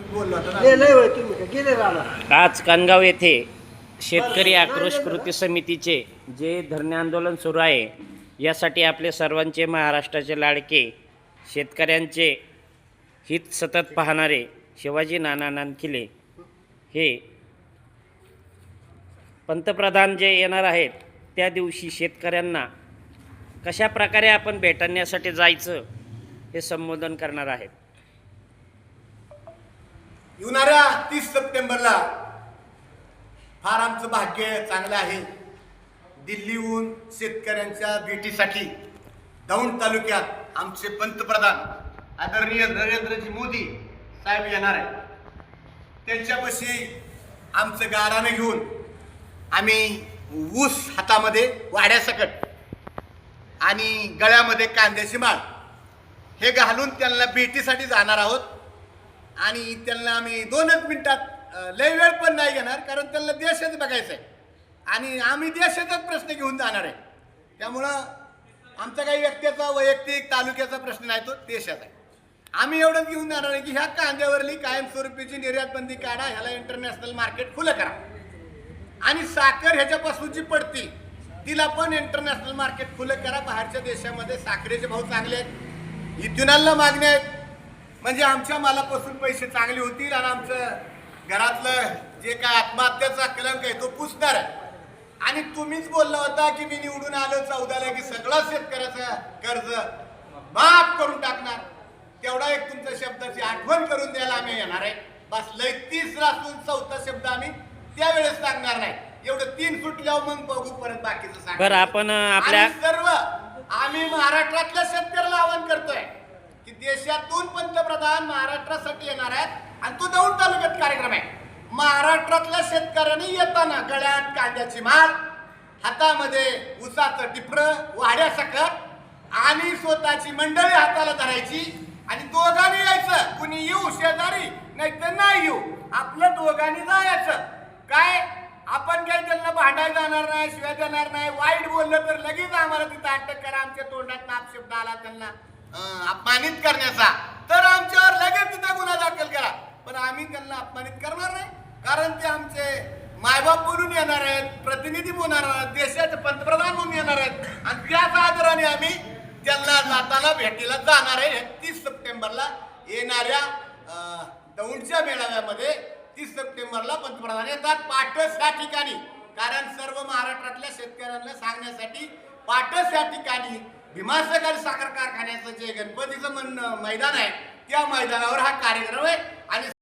नाही होय तुम्ही गेले आज कानगाव येथे शेतकरी आक्रोश कृती समितीचे जे धरणे आंदोलन सुरू आहे यासाठी आपले सर्वांचे महाराष्ट्राचे लाडके शेतकऱ्यांचे हित सतत पाहणारे शिवाजी नाना नानखिले हे पंतप्रधान जे येणार आहेत त्या दिवशी शेतकऱ्यांना कशा प्रकारे आपण भेटण्यासाठी जायचं हे संबोधन करणार आहेत. येणाऱ्या तीस सप्टेंबरला फार आमचं भाग्य चांगलं आहे. दिल्लीहून शेतकऱ्यांच्या भेटीसाठी दौंड तालुक्यात आमचे पंतप्रधान आदरणीय नरेंद्रजी मोदी साहेब येणार आहे त्यांच्यापाशी आमचं गारानं घेऊन आम्ही ऊस हातामध्ये वाड्यासकट आणि गळ्यामध्ये कांद्याची माळ हे घालून त्यांना भेटीसाठी जाणार आहोत. आणि त्यांना आम्ही दोनच मिनिटात लय वेळ पण नाही घेणार कारण त्यांना देशच बघायचं आहे आणि आम्ही देशाचाच प्रश्न घेऊन जाणार आहे. त्यामुळं आमचा काही व्यक्तीचा वैयक्तिक तालुक्याचा प्रश्न नाही तो देशाचा आहे. आम्ही एवढंच घेऊन जाणार आहे की ह्या कांद्यावरली कायमस्वरूपीची निर्यातबंदी काढा ह्याला इंटरनॅशनल मार्केट खुलं करा. आणि साखर ह्याच्यापासून जी पडती तिला पण इंटरनॅशनल मार्केट खुलं करा. बाहेरच्या देशामध्ये साखरेचे भाव चांगले आहेत. इथेनॉलला मागणी आहेत. म्हणजे आमच्या मालापासून पैसे चांगले होतील आणि आमचं घरातलं जे काय आत्महत्याचा कलंक आहे तो पुसणार आहे. आणि तुम्हीच बोलला होता की मी निवडून आलो चौदाला की सगळा शेतकऱ्याचा कर्ज माफ करून टाकणार. तेवढा एक तुमच्या शब्दाची आठवण करून द्यायला आम्ही येणार आहे. बस लय तिसरा चौथा शब्द आम्ही त्यावेळेस सांगणार नाही. एवढं तीन सुटल्यावर मग बघू परत बाकीचं सांग. बरं आपण आपल्या सर्व आम्ही महाराष्ट्रातल्या शेतकऱ्याला आवाहन करतोय. देशातून पंतप्रधान महाराष्ट्रासाठी येणार आहेत आणि तो दौंड तालुक्यात कार्यक्रम आहे. महाराष्ट्रातल्या शेतकऱ्यांनी येताना गळ्यात कांद्याची माल हातामध्ये उसाचं टिपरं वाड्या सकत आणि स्वतःची मंडळी हाताला धरायची आणि दोघांनी यायचं. कुणी येऊ शेजारी नाही तर नाही येऊ. आपलं दोघांनी जायचं. काय? आपण काही त्यांना भांडायला जाणार नाही शिवाय देणार नाही वाईट बोललं तर लगेच आम्हाला तिथं अटक करा. आमच्या तोंडात नाप शब्द आला त्यांना. अपमानित करण्याचा. तर आमच्यावर लगेच तिथं गुन्हा दाखल करा. पण आम्ही त्यांना अपमानित करणार नाही. कारण ते आमचे मायबाप म्हणून येणार आहेत प्रतिनिधी होणार आहेत देशाचे पंतप्रधान म्हणून येणार आहेत. आणि त्याच आदराने आम्ही त्यांना जाताना भेटीला जाणार आहे. तीस सप्टेंबरला येणाऱ्या दौंडच्या मेळाव्यामध्ये तीस सप्टेंबरला पंतप्रधान येतात. पाटस या ठिकाणी. कारण सर्व महाराष्ट्रातल्या शेतकऱ्यांना सांगण्यासाठी पाटस या ठिकाणी भीमाशंकर साखर कारखान्याचं जे गणपतीचं मन मैदान आहे त्या मैदानावर हा कार्यक्रम आहे आणि